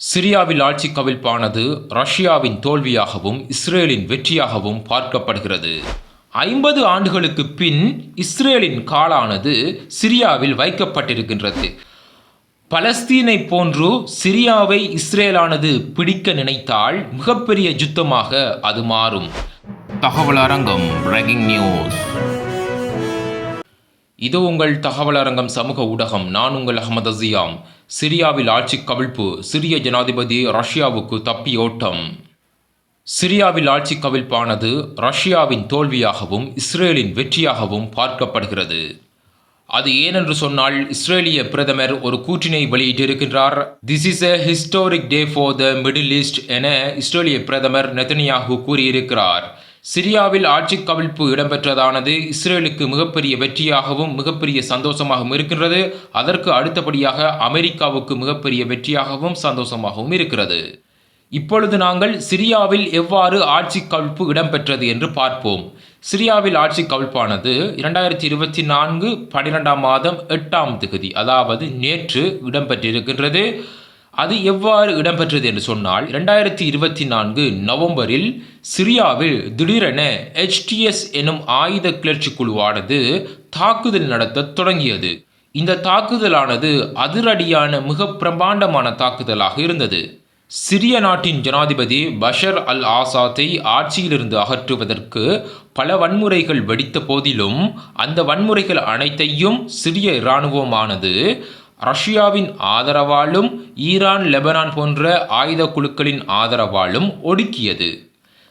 சிரியாவில் ஆட்சி கவிழ்ப்பானது ரஷ்யாவின் தோல்வியாகவும் இஸ்ரேலின் வெற்றியாகவும் பார்க்கப்படுகிறது. ஐம்பது ஆண்டுகளுக்கு பின் இஸ்ரேலின் காலானது சிரியாவில் வைக்கப்பட்டிருக்கின்றது. பலஸ்தீனை போன்று சிரியாவை இஸ்ரேலானது பிடிக்க நினைத்தால் மிகப்பெரிய யுத்தமாக அது மாறும். தகவல் அரங்கம் பிரேக்கிங் நியூஸ் இது உங்கள் தகவல் அரங்கம் சமூக ஊடகம். நான் உங்கள் அகமது அசியாம். சிரியாவில் ஆட்சி கவிழ்ப்பு. சிரிய ஜனாதிபதி ரஷ்யாவுக்கு தப்பியோட்டம் சிரியாவில் ஆட்சி கவிழ்ப்பானது ரஷ்யாவின் தோல்வியாகவும் இஸ்ரேலின் வெற்றியாகவும் பார்க்கப்படுகிறது. அது ஏனென்று சொன்னால் இஸ்ரேலிய பிரதமர் ஒரு கூற்றினை வெளியிட்டிருக்கின்றார். This is a historic day for the Middle East என இஸ்ரேலிய பிரதமர் நெதனியாகு கூறியிருக்கிறார். சிரியாவில் ஆட்சி கவிழ்ப்பு இடம்பெற்றதானது? இஸ்ரேலுக்கு மிகப்பெரிய வெற்றியாகவும் மிகப்பெரிய சந்தோஷமாகவும் இருக்கின்றது. அதற்கு அடுத்தபடியாக அமெரிக்காவுக்கு மிகப்பெரிய வெற்றியாகவும் சந்தோஷமாகவும் இருக்கிறது. இப்பொழுது நாங்கள் சிரியாவில் எவ்வாறு ஆட்சி கவிழ்ப்பு இடம்பெற்றது என்று பார்ப்போம். சிரியாவில் ஆட்சி கவிழ்ப்பானது இரண்டாயிரத்தி இருபத்தி நான்கு பன்னிரெண்டாம் மாதம் எட்டாம் திகதி அதாவது நேற்று இடம்பெற்றிருக்கின்றது. அது எவ்வாறு இடம்பெற்றது என்று சொன்னால் இரண்டாயிரத்தி இருபத்தி நான்கு நவம்பரில் சிரியாவில் திடீரென ஹெச்டிஎஸ் எனும் ஆயுத கிளர்ச்சி குழுவானது தாக்குதல் நடத்த தொடங்கியது. இந்த தாக்குதலானது அதிரடியான மிக பிரம்மாண்டமான தாக்குதலாக இருந்தது. சிரிய நாட்டின் ஜனாதிபதி பஷர் அல் ஆசாத்தை ஆட்சியிலிருந்து அகற்றுவதற்கு பல வன்முறைகள் வெடித்த போதிலும் அந்த வன்முறைகள் அனைத்தையும் சிரிய இராணுவமானது ரஷ்யாவின் ஆதரவாலும் ஈரான் லெபனான் போன்ற ஆயுத குழுக்களின் ஆதரவாலும் ஒடுக்கியது.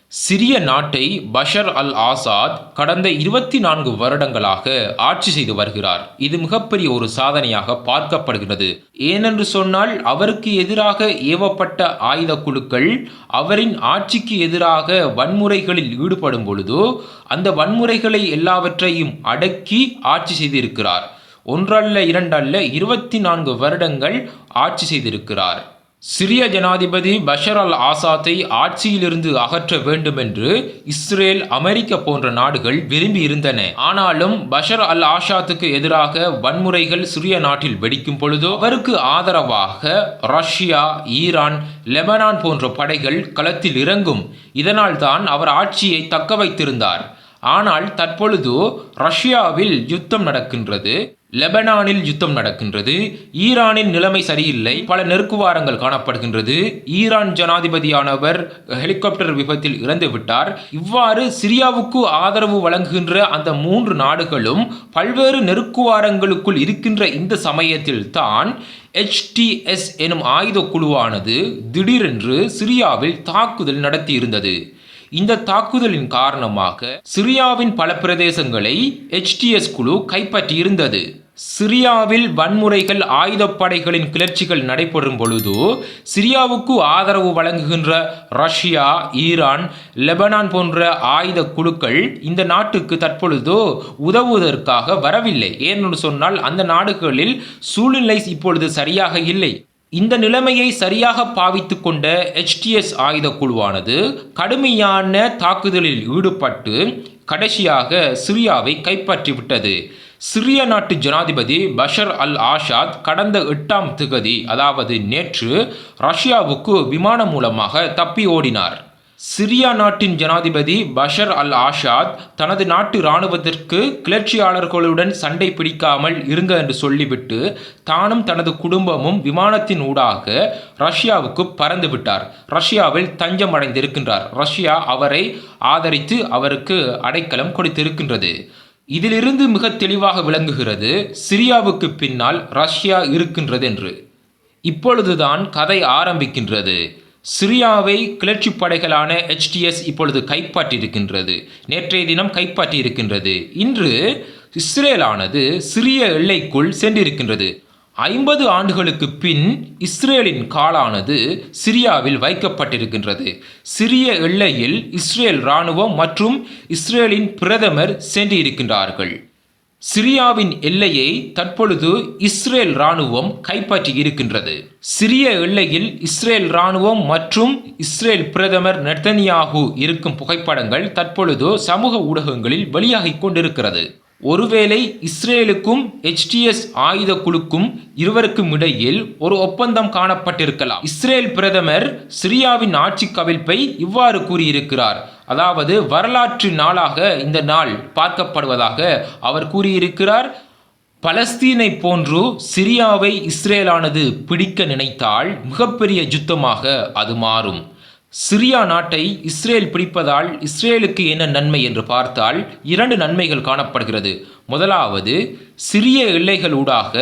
சிரிய நாட்டை பஷர் அல் ஆசாத் கடந்த இருபத்தி நான்கு வருடங்களாக ஆட்சி செய்து வருகிறார். இது மிகப்பெரிய ஒரு சாதனையாக பார்க்கப்படுகிறது. ஏனென்று சொன்னால் அவருக்கு எதிராக ஏவப்பட்ட ஆயுத குழுக்கள் அவரின் ஆட்சிக்கு எதிராக வன்முறைகளில் ஈடுபடும் பொழுது அந்த வன்முறைகளை எல்லாவற்றையும் அடக்கி ஆட்சி செய்திருக்கிறார். ஒன்றல்ல இரண்டல்ல இருபத்தி நான்கு வருடங்கள் ஆட்சி செய்திருக்கிறார். சிரிய ஜனாதிபதி பஷர் அல் ஆசாத்தை ஆட்சியிலிருந்து அகற்ற வேண்டும் என்று இஸ்ரேல் அமெரிக்க போன்ற நாடுகள் விரும்பி இருந்தன ஆனாலும் பஷர் அல் ஆசாத்துக்கு எதிராக வன்முறைகள் சிரிய நாட்டில் வெடிக்கும் பொழுதோ அவருக்கு ஆதரவாக ரஷ்யா ஈரான் லெபனான் போன்ற படைகள் களத்தில் இறங்கும். இதனால் தான் அவர் ஆட்சியை தக்க வைத்திருந்தார் ஆனால் தற்பொழுது ரஷ்யாவில் யுத்தம் நடக்கின்றது. லெபனானில் யுத்தம் நடக்கின்றது. ஈரானின் நிலைமை சரியில்லை. பல நெருக்குவாரங்கள் காணப்படுகின்றது. ஈரான் ஜனாதிபதியானவர் ஹெலிகாப்டர் விபத்தில் இறந்து விட்டார். இவ்வாறு சிரியாவுக்கு ஆதரவு வழங்குகின்ற அந்த மூன்று நாடுகளும் பல்வேறு நெருக்குவாரங்களுக்குள் இருக்கின்ற இந்த சமயத்தில் தான் ஹெச்டிஎஸ் எனும் ஆயுத குழுவானது திடீரென்று சிரியாவில் தாக்குதல் நடத்தியிருந்தது. இந்த தாக்குதலின் காரணமாக சிரியாவின் பல பிரதேசங்களை ஹெச்டிஎஸ் குழு கைப்பற்றியிருந்தது. சிரியாவில் வன்முறைகள் ஆயுதப்படைகளின் கிளர்ச்சிகள் நடைபெறும் பொழுது சிரியாவுக்கு ஆதரவு வழங்குகின்ற ரஷ்யா ஈரான் லெபனான் போன்ற ஆயுத குழுக்கள் இந்த நாட்டுக்கு தற்பொழுது உதவுவதற்காக வரவில்லை. ஏனென்று சொன்னால் அந்த நாடுகளில் சூழ்நிலை இப்பொழுது சரியாக இல்லை. இந்த நிலைமையை சரியாக பாவித்து கொண்ட ஹெச்டிஎஸ் ஆயுத குழுவானது கடுமையான தாக்குதலில் ஈடுபட்டு கடைசியாக சிரியாவை கைப்பற்றிவிட்டது. சிரிய நாட்டு ஜனாதிபதி பஷர் அல் ஆஷாத் கடந்த எட்டாம் திகதி அதாவது நேற்று ரஷ்யாவுக்கு விமானம் மூலமாக தப்பி ஓடினார். சிரியா நாட்டின் ஜனாதிபதி பஷர் அல் ஆஷாத் தனது நாட்டு இராணுவத்திற்கு கிளர்ச்சியாளர்களுடன் சண்டை பிடிக்காமல் இருங்க என்று சொல்லிவிட்டு தானும் தனது குடும்பமும் விமானத்தின் ஊடாக ரஷ்யாவுக்கு பறந்து விட்டார். ரஷ்யாவில் தஞ்சம் அடைந்திருக்கின்றார். ரஷ்யா அவரை ஆதரித்து அவருக்கு அடைக்கலம் கொடுத்திருக்கின்றது. இதிலிருந்து மிக தெளிவாக விளங்குகிறது சிரியாவுக்கு பின்னால் ரஷ்யா இருக்கின்றது என்று இப்பொழுதுதான் கதை ஆரம்பிக்கின்றது. சிரியாவை கிளர்ச்சி படைகளான ஹெச்டிஎஸ் இப்பொழுது கைப்பற்றியிருக்கின்றது. நேற்றைய தினம் கைப்பற்றியிருக்கின்றது. இன்று இஸ்ரேலானது சிறிய எல்லைக்குள் சென்றிருக்கின்றது. ஐம்பது ஆண்டுகளுக்கு பின் இஸ்ரேலின் காலானது சிரியாவில் வைக்கப்பட்டிருக்கின்றது. சிறிய எல்லையில் இஸ்ரேல் இராணுவம் மற்றும் இஸ்ரேலின் பிரதமர் சென்றிருக்கின்றார்கள். சிரியாவின் எல்லையை தற்பொழுது இஸ்ரேல் இராணுவம் கைப்பற்றி இருக்கின்றது. சிரிய எல்லையில் இஸ்ரேல் இராணுவம் மற்றும் இஸ்ரேல் பிரதமர் நெத்தனியாகு இருக்கும் புகைப்படங்கள் தற்பொழுது சமூக ஊடகங்களில் வெளியாகிக் கொண்டிருக்கிறது. ஒருவேளை இஸ்ரேலுக்கும் எச்டிஎஸ் ஆயுத குழுக்கும் இருவருக்கும் இடையில் ஒரு ஒப்பந்தம் காணப்பட்டிருக்கலாம். இஸ்ரேல் பிரதமர் சிரியாவின் ஆட்சி கவிழ்ப்பை இவ்வாறு கூறியிருக்கிறார். அதாவது வரலாற்று நாளாக இந்த நாள் பார்க்கப்படுவதாக அவர் கூறியிருக்கிறார். பலஸ்தீனை போன்று சிரியாவை இஸ்ரேலானது பிடிக்க நினைத்தால் மிகப்பெரிய யுத்தமாக அது மாறும். சிரியா நாட்டை இஸ்ரேல் பிடிப்பதால் இஸ்ரேலுக்கு என்ன நன்மை என்று பார்த்தால் இரண்டு நன்மைகள் காணப்படுகிறது. முதலாவது சிறிய எல்லைகளூடாக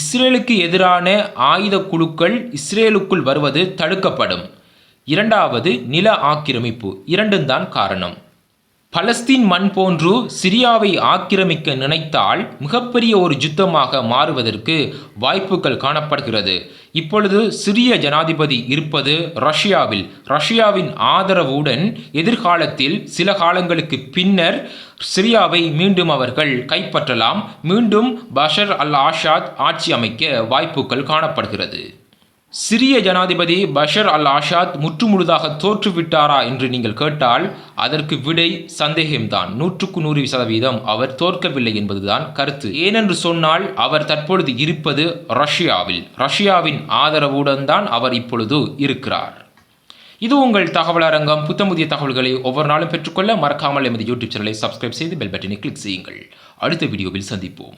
இஸ்ரேலுக்கு எதிரான ஆயுத குழுக்கள் இஸ்ரேலுக்குள் வருவது தடுக்கப்படும். இரண்டாவது நில ஆக்கிரமிப்பு. இரண்டும் தான் காரணம். பலஸ்தீன் மண் போன்று சிரியாவை ஆக்கிரமிக்க நினைத்தால் மிகப்பெரிய ஒரு யுத்தமாக மாறுவதற்கு வாய்ப்புகள் காணப்படுகிறது. இப்பொழுது சிரிய ஜனாதிபதி இருப்பது ரஷ்யாவில். ரஷ்யாவின் ஆதரவுடன் எதிர்காலத்தில் சில காலங்களுக்கு பின்னர் சிரியாவை மீண்டும் அவர்கள் கைப்பற்றலாம். மீண்டும் பஷர் அல் ஆஷாத் ஆட்சி அமைக்க வாய்ப்புகள் காணப்படுகிறது. சிரிய ஜனாதிபதி பஷர் அல் ஆஷாத் முற்றுமுழுதாக தோற்றுவிட்டாரா என்று நீங்கள் கேட்டால் அதற்கு விடை சந்தேகம்தான். நூற்றுக்கு நூறு சதவீதம் அவர் தோற்கவில்லை என்பதுதான் கருத்து. ஏனென்று சொன்னால் அவர் தற்பொழுது இருப்பது ரஷ்யாவில். ரஷ்யாவின் ஆதரவுடன் தான் அவர் இப்பொழுது இருக்கிறார். இது உங்கள் தகவல் அரங்கம். புத்தமுதிய தகவல்களை ஒவ்வொரு நாளும் பெற்றுக்கொள்ள மறக்காமல் எமது யூடியூப் சேனலை சப்ஸ்கிரைப் செய்து பெல் பட்டனை கிளிக் செய்யுங்கள். அடுத்த வீடியோவில் சந்திப்போம்.